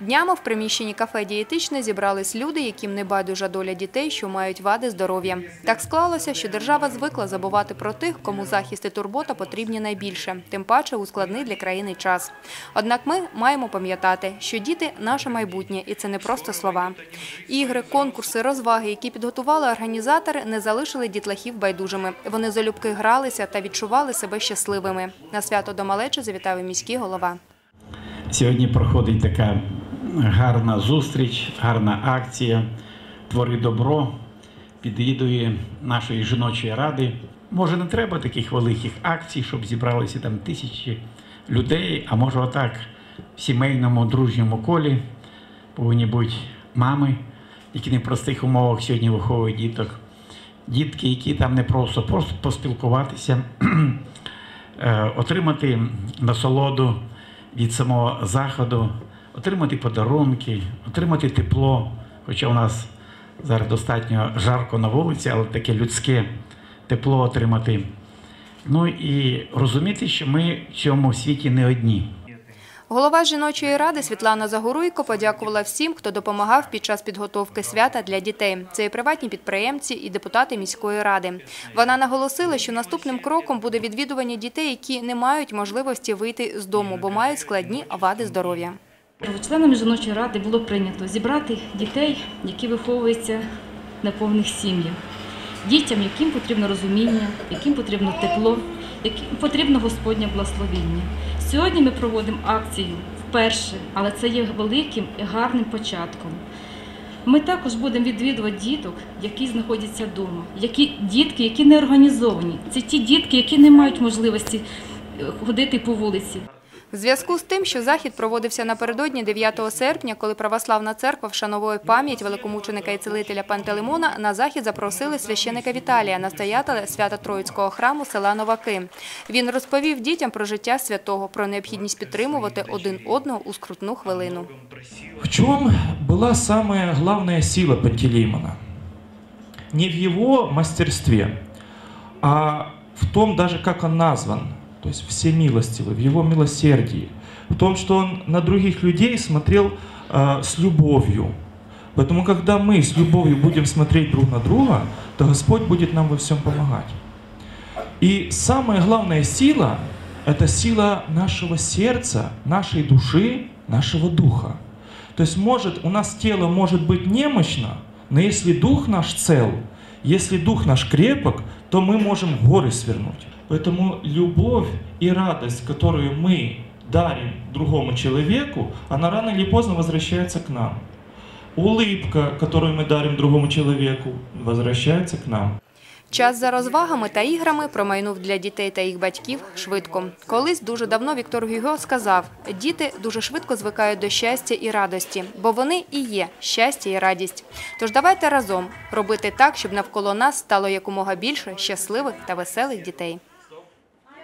Днями в приміщенні кафе «Дієтичне» зібрались люди, яким не байдужа доля дітей, що мають вади здоров'я. Так склалося, що держава звикла забувати про тих, кому захист і турбота потрібні найбільше, тим паче у складний для країни час. Однак ми маємо пам'ятати, що діти – наше майбутнє, і це не просто слова. Ігри, конкурси, розваги, які підготували організатори, не залишили дітлахів байдужими. Вони залюбки гралися та відчували себе щасливими. На свято до малечі завітав міський голова. Сьогодні проходить така гарна зустріч, гарна акція Твори добро під егідою нашої жіночої ради. Може, не треба таких великих акцій, щоб зібралися там тисячі людей, а може, отак в сімейному дружньому колі повинні бути мами, які не в простих умовах сьогодні виховують діток. Дітки, які там не просто, просто поспілкуватися, е, отримати насолоду від самого заходу, отримати подарунки, отримати тепло. Хоча у нас зараз достатньо жарко на вулиці, але таке людське тепло отримати. Ну і розуміти, що ми в цьому світі не одні. Голова жіночої ради Світлана Загоруйко подякувала всім, хто допомагав під час підготовки свята для дітей. Це і приватні підприємці, і депутати міської ради. Вона наголосила, що наступним кроком буде відвідування дітей, які не мають можливості вийти з дому, бо мають складні вади здоров'я. Членами жіночої ради було прийнято зібрати дітей, які виховуються в неповних сім'ях, дітям, яким потрібно розуміння, яким потрібно тепло, яким потрібно Господнє благословіння. Сьогодні ми проводимо акцію вперше, але це є великим і гарним початком. Ми також будемо відвідувати діток, які знаходяться вдома, які дітки, які не організовані. Це ті дітки, які не мають можливості е, ходити по вулиці. В зв'язку з тим, що захід проводився напередодні 9 серпня, коли православна церква вшановує пам'ять великомученика і целителя Пантелеймона, на захід запросили священика Віталія, настоятеля Свято-Троїцького храму села Новаки. Він розповів дітям про життя святого, про необхідність підтримувати один одного у скрутну хвилину. В чем была самая главная сила Пантелеймона? Не в его мастерстве, а в том даже, как он назван, то есть всемилостивый, в его милосердии, в том, что он на других людей смотрел э, с любовью. Поэтому, когда мы с любовью будем смотреть друг на друга, то Господь будет нам во всем помогать. И самая главная сила – это сила нашего сердца, нашей души, нашего духа. То есть может, у нас тело может быть немощно, но если дух наш цел, если дух наш крепок, то мы можем горы свернуть. Поэтому любовь и радость, которую мы дарим другому человеку, она рано или поздно возвращается к нам. Улыбка, которую мы дарим другому человеку, возвращается к нам. Час за розвагами та іграми промайнув для дітей та їх батьків швидко. Колись дуже давно Віктор Гюго сказав, діти дуже швидко звикають до щастя і радості, бо вони і є щастя і радість. Тож давайте разом робити так, щоб навколо нас стало якомога більше щасливих та веселих дітей.